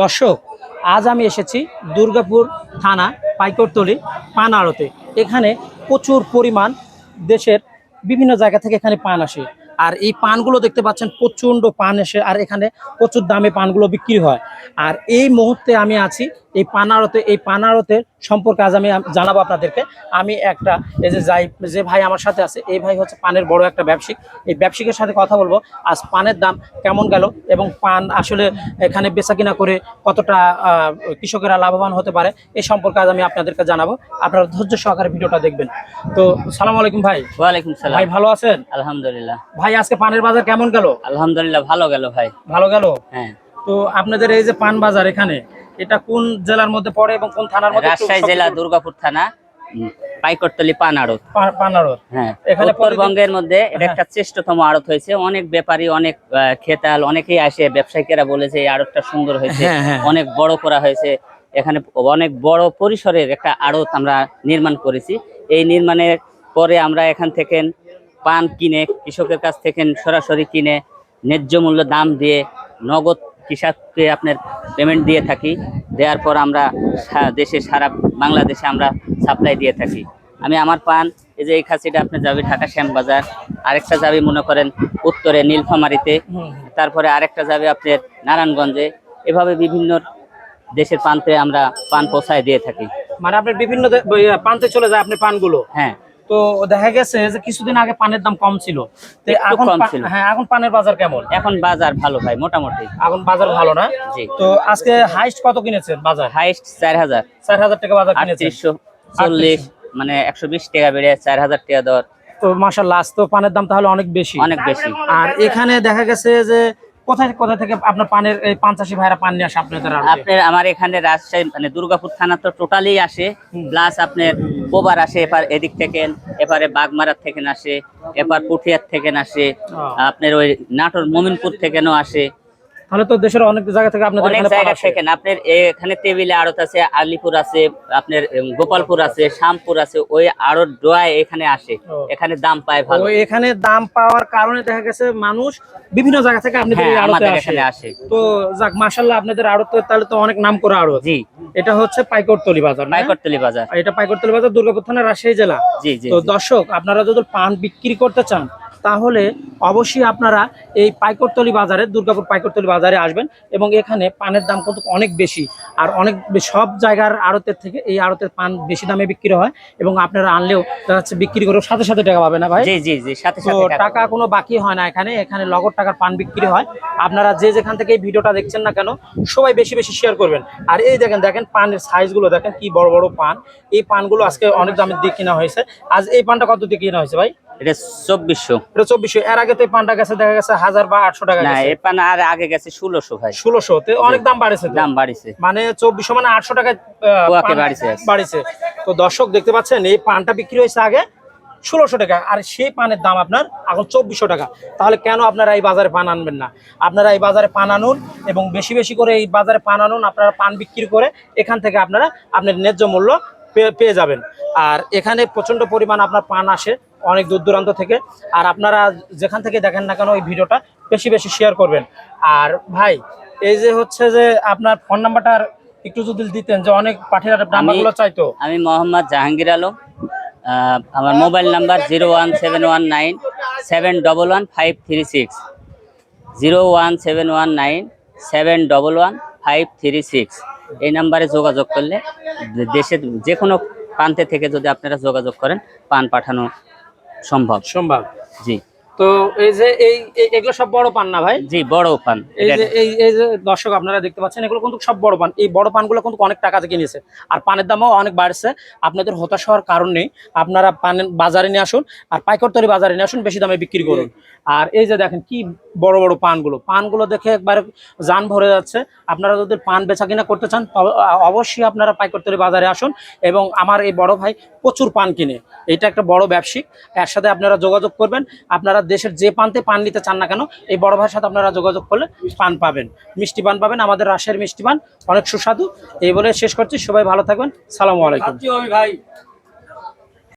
দর্শক, আজ আমি এসেছি দুর্গাপুর থানা পাইকরতলি পান আড়তে। এখানে প্রচুর পরিমাণ দেশের বিভিন্ন জায়গা থেকে এখানে পান আসে। আর এই পানগুলো দেখতে পাচ্ছেন, প্রচণ্ড পান এসে, আর এখানে প্রচুর দামে পানগুলো বিক্রি হয়। আর এই মুহূর্তে আমি আছি এই পানারতে এই পানারতের সম্পর্কে আজ আমি জানাব আপনাদেরকে। আমি একটা এই যে যাই যে ভাই আমার সাথে আছে এই ভাই হচ্ছে পানের বড় একটা ব্যবসায়িক। এই ব্যবসায়িকের সাথে কথা বলব। আজ পানের দাম কেমন গেল এবং পান আসলে এখানে বেচা কিনা করে কতটা কৃষকেরা লাভবান হতে পারে এই সম্পর্কে আজ আমি আপনাদেরকে জানাব। আপনারা ধৈর্য সহকারে ভিডিওটা দেখবেন। তো সালাম আলাইকুম ভাই। ওয়ালাইকুম সালাম। ভাই ভালো আছেন? আলহামদুলিল্লাহ। ভাই আজকে পানের বাজার কেমন গেল? আলহামদুলিল্লাহ ভালো গেল ভাই। ভালো গেল? হ্যাঁ। তো আপনাদের এই যে পান বাজার এখানে এটা কোন জেলার মধ্যে পড়ে এবং কোন থানার মধ্যে? রাজশাহী জেলা দুর্গাপুর থানা পাইকরতলি পান আড়ত পা- পানারত হ্যাঁ এখানে উত্তরবঙ্গের মধ্যে এটা হ্যাঁ। একটা শ্রেষ্ঠতম আড়ত হয়েছে। অনেক ব্যাপারী অনেক খেতাল অনেকেই আসে ব্যবসায়িকেরা বলেছে এই আড়তটা সুন্দর হয়েছে হ্যাঁ, হ্যাঁ। অনেক বড় করা হয়েছে। এখানে অনেক বড় পরিসরের একটা আড়ত আমরা নির্মাণ করেছি। এই নির্মাণের পরে আমরা এখান থেকে পান কিনে কৃষকের কাছ থেকে সরাসরি কিনে ন্যায্য মূল্য দাম দিয়ে নগদ কৃষককে আপনার পেমেন্ট দিয়ে থাকি। দেওয়ার পর আমরা দেশে সারা বাংলাদেশে আমরা সাপ্লাই দিয়ে থাকি। আমি আমার পান এই যে এই খাসিটা আপনি যাবে ঢাকা শ্যামবাজার আরেকটা যাবে মনে করেন উত্তরে নীলফামারিতে। তারপরে আরেকটা যাবে আপনার নারায়ণগঞ্জে। এভাবে বিভিন্ন দেশের প্রান্তে আমরা পান পৌঁছায় দিয়ে থাকি। মানে আপনার বিভিন্ন প্রান্তে চলে যায় আপনি পানগুলো হ্যাঁ। তো দেখা গেছে যে কিছুদিন আগে পানের দাম কম ছিল। এখন। হ্যাঁ এখন পানের বাজার কেমন? এখন বাজার ভালো ভাই মোটামুটি। এখন বাজার ভালো না? জি। তো আজকে হাইস্ট কত কিনেছেন বাজার? হাইস্ট চার হাজার। চার হাজার টাকা বাজার কিনেছেন। আটত্রিশশো চল্লিশ মানে একশো বিশ টাকা বেড়ে চার হাজার টাকা দর। তো মাসাল্লাহ আজ তো পানের দাম তাহলে অনেক বেশি। অনেক বেশি। আর এখানে দেখা গেছে যে কোথায় কোথা থেকে আপনার পানের এই পাঞ্চাশি ভাইরা পান নিয়ে আসে আপনাদের আপনার আমার এখানে রাজশাহী মানে দুর্গাপুর থানা তো টোটালি আসে। প্লাস আপনার কোবার আসে এপার এদিক থেকে এপারে বাগমারার থেকে আসে এপার পুঠিয়ার থেকে আসে আপনার ওই নাটোর মমিনপুর থেকেও আসে। তাহলে তো দেশের অনেক জায়গা থেকে আপনাদের অনেক জায়গা। থেকে আপনার এখানে টেবিলে আড়ত আছে আলিপুর আছে আপনার গোপালপুর আছে শ্যামপুর আছে ওই আড়ত ডোয়ায় এখানে আসে। এখানে দাম পায় ভালো। এখানে দাম পাওয়ার কারণে দেখা গেছে মানুষ বিভিন্ন জায়গা থেকে আপনাদের হ্যাঁ আড়তে আসে। এখানে আসে। তো যাক মাশাল্লাহ আপনাদের আড়ত তাহলে তো অনেক নাম করা আড়ত। জি। এটা হচ্ছে পাইকরতলি বাজার না? পাইকরতলি বাজার। এটা পাইকরতলি বাজার দুর্গাপুর থানা রাজশাহী জেলা। জি জি তো। দর্শক আপনারা যদি পান বিক্রি করতে চান তাহলে অবশ্যই আপনারা এই পাইকরতলি বাজারে দুর্গাপুর পাইকরতলি বাজারে আসবেন এবং এখানে পানের দাম কিন্তু অনেক বেশি। আর অনেক সব জায়গার আড়তের থেকে এই আড়তের পান বেশি দামে বিক্রি হয় এবং আপনারা আনলেও যাচ্ছে বিক্রি করেও সাথে সাথে টাকা পাবে না ভাই? জি জি জি সাথে সাথে টাকা কোনো বাকি হয় না এখানে। এখানে লগর টাকার পান বিক্রি হয়। আপনারা যে যেখান থেকে এই ভিডিওটা দেখছেন না কেন সবাই বেশি বেশি শেয়ার করবেন। আর এই দেখেন দেখেন পানের সাইজগুলো দেখেন কি বড় বড় পান। এই পানগুলো আজকে অনেক দামের দিয়ে কিনা হয়েছে। আজ এই পানটা কত দিয়ে কেনা হয়েছে ভাই? এটা চব্বিশশো। এটা চব্বিশশো। এর আগে তো এই পানটা গেছে দেখা গেছে হাজার বা আটশো টাকা না গেছে। পান আর আগে গেছে ষোলোশো ভাই। ষোলোশো। অনেক দাম বাড়েছে দাম বাড়িছে। মানে চব্বিশশো মানে আটশো টাকা ওয়াকে বাড়িছে। বাড়িছে। তো দর্শক দেখতে পাচ্ছেন এই পানটা বিক্রি হয়েছে আগে ষোলোশো টাকা আর সেই পানের দাম আপনার এখন চব্বিশশো টাকা। তাহলে কেন আপনারা এই বাজারে পান আনবেন না? আপনারা এই বাজারে পান আনুন এবং বেশি বেশি করে এই বাজারে পান আনুন আপনারা পান বিক্রি করে এখান থেকে আপনারা আপনার ন্যায্য মূল্য পেয়ে- পেয়ে যাবেন। আর এখানে প্রচণ্ড পরিমাণ আপনার পান আসে। অনেক দূর দূরান্ত থেকে। আর আপনারা যেখান থেকে দেখেন না কেন এই ভিডিওটা বেশি বেশি শেয়ার করবেন। আর ভাই এই যে হচ্ছে যে আপনার ফোন নাম্বারটা একটু যদি দিতেন যে অনেক পাঠিয়ে নাম্বারগুলো চাইতো। আমি মোহাম্মদ জাহাঙ্গীর আলম। আমার mobile number zero one seven one nine seven double one five three six. Zero one seven one nine seven double one five three six. এই নাম্বারে যোগাযোগ করলে দেশের যে কোনো প্রান্তে থেকে যদি আপনারা যোগাযোগ করেন পান পাঠানো সম্ভব। সম্ভব। জি। তো এই যে এই এগুলো সব বড় পান না ভাই? জি বড় পান এই যে এই এই যে দর্শক আপনারা দেখতে পাচ্ছেন এগুলো কিন্তু সব বড় পান। এই বড় পানগুলো কিন্তু অনেক টাকা দিয়ে কিনেছে আর পানের দামও অনেক বাড়ছে। আপনাদের হতাশ হওয়ার কারণ নেই। আপনারা পান বাজারে নিয়ে আসুন আর পাইকরতরি বাজারে নিয়ে আসুন বেশি দামে বিক্রি করুন। আর এই যে দেখেন কি বড় বড় পানগুলো। পানগুলো দেখে একবার যান ভরে যাচ্ছে। আপনারা যদি পান বেচা কিনা করতে চান অবশ্যই আপনারা পাইকরতরি বাজারে আসুন এবং আমার এই বড় ভাই প্রচুর পান কিনে। এটা একটা বড় ব্যবসায়িক এর সাথে আপনারা যোগাযোগ করবেন। আপনারা দেশের যে প্রান্তে পান নিতে চান না কেন, এই বড় ভাইয়ের সাথে আপনারা যোগাযোগ করলে পান পাবেন। মিষ্টি পান পাবেন, আমাদের রাশের মিষ্টি পান, অনেক সুস্বাদু। এই বলে শেষ করছি, সবাই ভালো থাকবেন। সালামু আলাইকুম। ভাই।